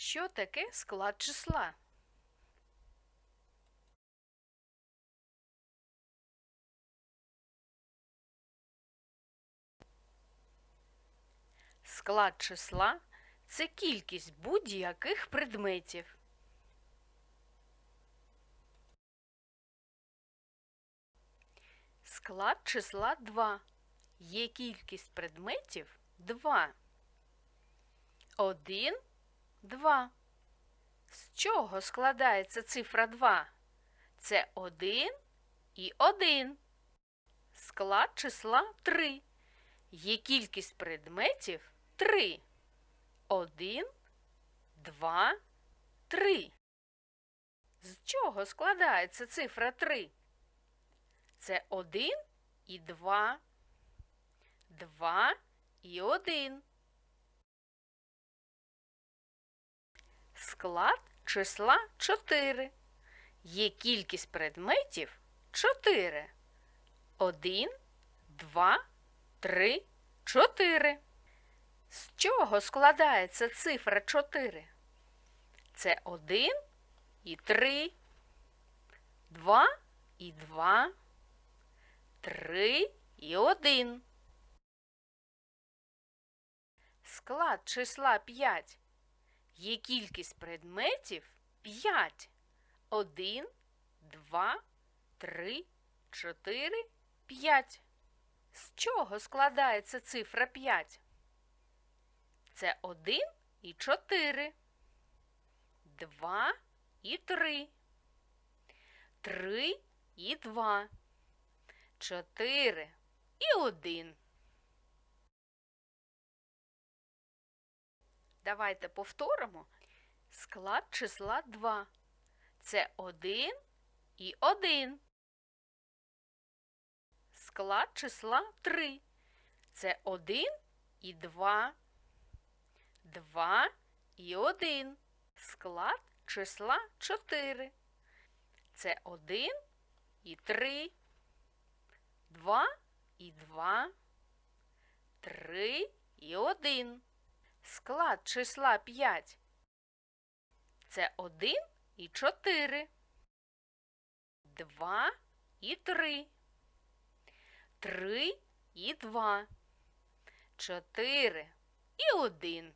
Що таке склад числа? Склад числа це кількість будь-яких предметів. Склад числа 2. Є кількість предметів 2. 1, 2. З чого складається цифра 2? Це 1 і 1. Склад числа 3. Є кількість предметів 3. 1, 2, 3. З чого складається цифра 3? Це 1 і 2. 2 і 1. Склад числа 4. Є кількість предметів 4. 1, 2, 3, 4. З чого складається цифра 4? Це 1 і 3, 2 і 2, 3 і 1. Склад числа 5. Є кількість предметів 5. 1, 2, 3, 4, 5. З чого складається цифра 5? Це 1 і 4, 2 і 3, 3 і 2, 4 і 1. Давайте повторимо склад числа 2. Це 1 і 1. Склад числа 3. Це 1 і 2. 2 і 1. Склад числа 4. Це 1 і 3. 2 і 2. 3 і 1. Склад числа 5. Це 1 і 4. 2 і 3. 3 і 2. 4 і 1.